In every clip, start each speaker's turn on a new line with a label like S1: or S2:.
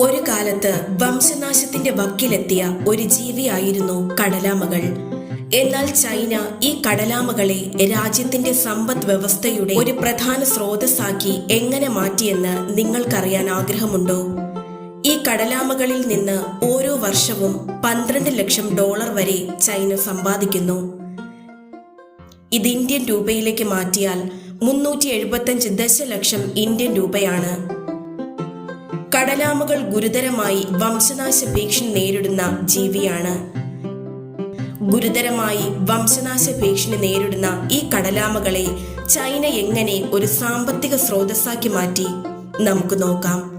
S1: ഒരു കാലത്ത് വംശനാശത്തിന്റെ വക്കിലെത്തിയ ഒരു ജീവിയായിരുന്നു കടലാമകൾ. എന്നാൽ ചൈന ഈ കടലാമകളെ രാജ്യത്തിന്റെ സമ്പദ് വ്യവസ്ഥയുടെ ഒരു പ്രധാന സ്രോതസ്സാക്കി എങ്ങനെ മാറ്റിയെന്ന് നിങ്ങൾക്കറിയാൻ ആഗ്രഹമുണ്ടോ? ഈ കടലാമകളിൽ നിന്ന് ഓരോ വർഷവും പന്ത്രണ്ട് ലക്ഷം ഡോളർ വരെ ചൈന സമ്പാദിക്കുന്നു. ഇത് ഇന്ത്യൻ രൂപയിലേക്ക് മാറ്റിയാൽ മുന്നൂറ്റി എഴുപത്തഞ്ച് ദശലക്ഷം ഇന്ത്യൻ രൂപയാണ്. കടലാമകൾ ഗുരുതരമായി വംശനാശ ഭീഷണി നേരിടുന്ന ജീവിയാണ്. ഗുരുതരമായി വംശനാശ ഭീഷണി നേരിടുന്ന ഈ കടലാമകളെ ചൈന എങ്ങനെ ഒരു സാമ്പത്തിക സ്രോതസ്സാക്കി മാറ്റി? നമുക്ക് നോക്കാം.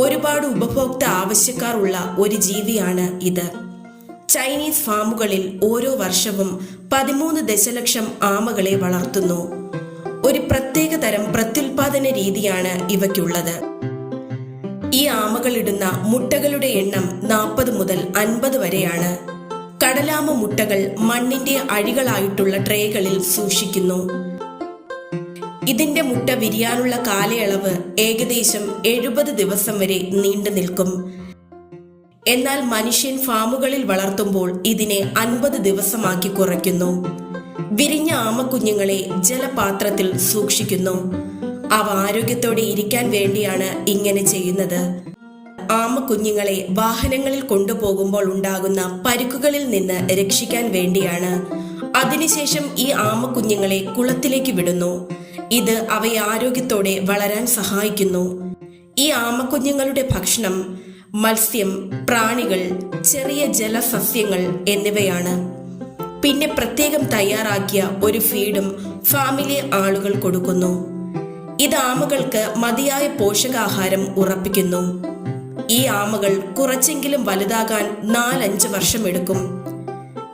S1: ഒരുപാട് ഉപഭോക്ത ആവശ്യക്കാർ ഉള്ള ഒരു ജീവിയാണ് ഇത്. ചൈനീസ് ഫാമുകളിൽ ഓരോ വർഷവും പതിമൂന്ന് ദശലക്ഷം ആമകളെ വളർത്തുന്നു. ഒരു പ്രത്യേക തരം പ്രത്യുൽപാദന രീതിയാണ് ഇവയ്ക്കുള്ളത്. ഈ ആമകളിടുന്ന മുട്ടകളുടെ എണ്ണം നാൽപ്പത് മുതൽ അൻപത് വരെയാണ്. കടലാമ മുട്ടകൾ മണ്ണിന്റെ അഴികളായിട്ടുള്ള ട്രേകളിൽ സൂക്ഷിക്കുന്നു. ഇതിന്റെ മുട്ട വിരിയാനുള്ള കാലയളവ് ഏകദേശം എഴുപത് ദിവസം വരെ നീണ്ടു നിൽക്കും. എന്നാൽ മനുഷ്യൻ ഫാമുകളിൽ വളർത്തുമ്പോൾ ഇതിനെ അൻപത് ദിവസമാക്കി കുറയ്ക്കുന്നു. വിരിഞ്ഞ ആമക്കുഞ്ഞുങ്ങളെ ജലപാത്രത്തിൽ സൂക്ഷിക്കുന്നു. അവ ആരോഗ്യത്തോടെ ഇരിക്കാൻ വേണ്ടിയാണ് ഇങ്ങനെ ചെയ്യുന്നത്. ആമക്കുഞ്ഞുങ്ങളെ വാഹനങ്ങളിൽ കൊണ്ടുപോകുമ്പോൾ ഉണ്ടാകുന്ന പരുക്കുകളിൽ നിന്ന് രക്ഷിക്കാൻ വേണ്ടിയാണ്. അതിനുശേഷം ഈ ആമ കുഞ്ഞുങ്ങളെ കുളത്തിലേക്ക് വിടുന്നു. ഇത് അവയെ ആരോഗ്യത്തോടെ വളരാൻ സഹായിക്കുന്നു. ഈ ആമ കുഞ്ഞുങ്ങളുടെ ഭക്ഷണം മത്സ്യം പ്രാണികൾ ചെറിയ ജലസസ്യങ്ങൾ എന്നിവയാണ്. പിന്നെ പ്രത്യേകം തയ്യാറാക്കിയ ഒരു ഫീഡും ഫാമിലെ ആളുകൾ കൊടുക്കുന്നു. ഇത് ആമകൾക്ക് മതിയായ പോഷകാഹാരം ഉറപ്പിക്കുന്നു. ഈ ആമകൾ കുറച്ചെങ്കിലും വലുതാകാൻ നാലഞ്ച് വർഷം എടുക്കും.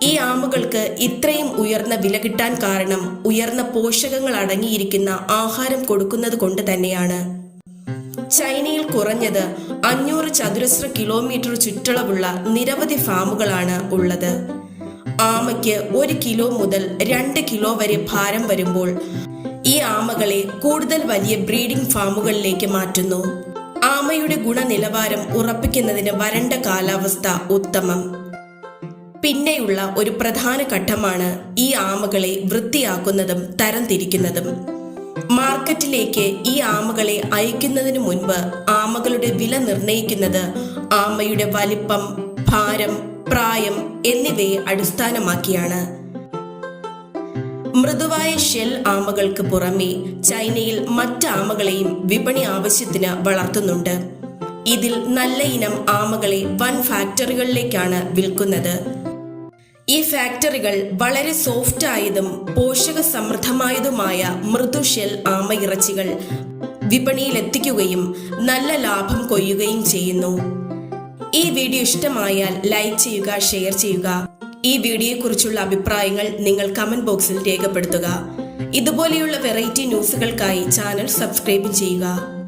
S1: ഈ ആമകൾക്ക് ഇത്രയും ഉയർന്ന വില കിട്ടാൻ കാരണം ഉയർന്ന പോഷകങ്ങൾ അടങ്ങിയിരിക്കുന്ന ആഹാരം കൊടുക്കുന്നത് കൊണ്ട് തന്നെയാണ്. ചൈനയിൽ കുറഞ്ഞത് അഞ്ഞൂറ് ചതുരശ്ര കിലോമീറ്റർ ചുറ്റളവുള്ള നിരവധി ഫാമുകളാണ് ഉള്ളത്. ആമയ്ക്ക് ഒരു കിലോ മുതൽ രണ്ട് കിലോ വരെ ഭാരം വരുമ്പോൾ ഈ ആമകളെ കൂടുതൽ വലിയ ബ്രീഡിംഗ് ഫാമുകളിലേക്ക് മാറ്റുന്നു. ആമയുടെ ഗുണനിലവാരം ഉറപ്പിക്കുന്നതിന് വരണ്ട കാലാവസ്ഥ ഉത്തമം. പിന്നെയുള്ള ഒരു പ്രധാന ഘട്ടമാണ് ഈ ആമകളെ വൃത്തിയാക്കുന്നതും തരംതിരിക്കുന്നതും. മാർക്കറ്റിലേക്ക് ഈ ആമകളെ അയക്കുന്നതിന് മുൻപ് ആമകളുടെ വില നിർണയിക്കുന്നത് ആമയുടെ വലിപ്പം ഭാരം പ്രായം എന്നിവയെ അടിസ്ഥാനമാക്കിയാണ്. മൃദുവായ ഷെൽ ആമകൾക്ക് പുറമെ ചൈനയിൽ മറ്റ് ആമകളെയും വിപണി ആവശ്യത്തിന് വളർത്തുന്നുണ്ട്. ഇതിൽ നല്ല ഇനം ആമകളെ വൻ ഫാക്ടറികളിലേക്കാണ് വിൽക്കുന്നത്. ഈ ഫാക്ടറികൾ വളരെ സോഫ്റ്റ് ആയതും പോഷക സമൃദ്ധമായതുമായ മൃദു ഷെൽ ആമയിറച്ചികൾ വിപണിയിൽ എത്തിക്കുകയും നല്ല ലാഭം കൊയ്യുകയും ചെയ്യുന്നു. ഈ വീഡിയോ ഇഷ്ടമായാൽ ലൈക്ക് ചെയ്യുക ഷെയർ ചെയ്യുക. ഈ വീഡിയോയെക്കുറിച്ചുള്ള അഭിപ്രായങ്ങൾ നിങ്ങൾ കമന്റ് ബോക്സിൽ രേഖപ്പെടുത്തുക. ഇതുപോലെയുള്ള വെറൈറ്റി ന്യൂസുകൾക്കായി ചാനൽ സബ്സ്ക്രൈബ് ചെയ്യുക.